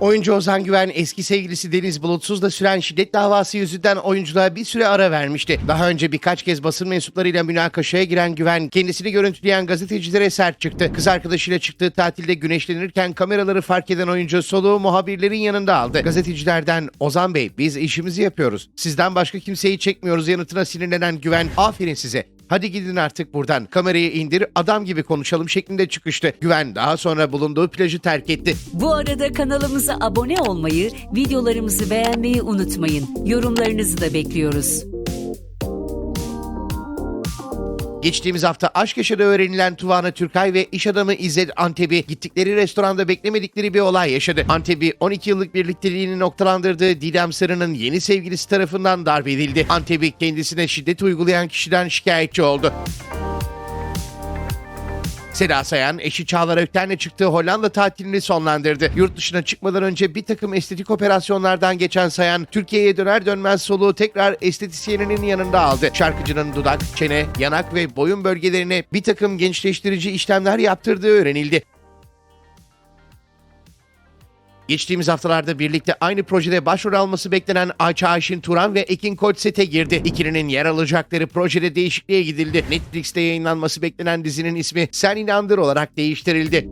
Oyuncu Ozan Güven eski sevgilisi Deniz Bulutsuz'la süren şiddet davası yüzünden oyunculuğa bir süre ara vermişti. Daha önce birkaç kez basın mensuplarıyla münakaşaya giren Güven kendisini görüntüleyen gazetecilere sert çıktı. Kız arkadaşıyla çıktığı tatilde güneşlenirken kameraları fark eden oyuncu soluğu muhabirlerin yanında aldı. Gazetecilerden Ozan Bey biz işimizi yapıyoruz. Sizden başka kimseyi çekmiyoruz yanıtına sinirlenen Güven aferin size. Hadi gidin artık buradan. Kamerayı indir, adam gibi konuşalım şeklinde çıkıştı. Güven daha sonra bulunduğu plajı terk etti. Bu arada kanalımıza abone olmayı, videolarımızı beğenmeyi unutmayın. Yorumlarınızı da bekliyoruz. Geçtiğimiz hafta aşk yaşadığı öğrenilen Tuvana Türkay ve iş adamı İzzet Antep'i gittikleri restoranda beklemedikleri bir olay yaşadı. Antep'i 12 yıllık birlikteliğini noktalandırdığı Didem Sarı'nın yeni sevgilisi tarafından darp edildi. Antep'i kendisine şiddet uygulayan kişiden şikayetçi oldu. Seda Sayan eşi Çağlar Ökten'le çıktığı Hollanda tatilini sonlandırdı. Yurt dışına çıkmadan önce bir takım estetik operasyonlardan geçen Sayan, Türkiye'ye döner dönmez soluğu tekrar estetisyeninin yanında aldı. Şarkıcının dudak, çene, yanak ve boyun bölgelerine bir takım gençleştirici işlemler yaptırdığı öğrenildi. Geçtiğimiz haftalarda birlikte aynı projede başrol alması beklenen Ayça Ayşin Turan ve Ekin Koç sete girdi. İkilinin yer alacakları projede değişikliğe gidildi. Netflix'te yayınlanması beklenen dizinin ismi Sen İnandır olarak değiştirildi.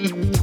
Mm-hmm.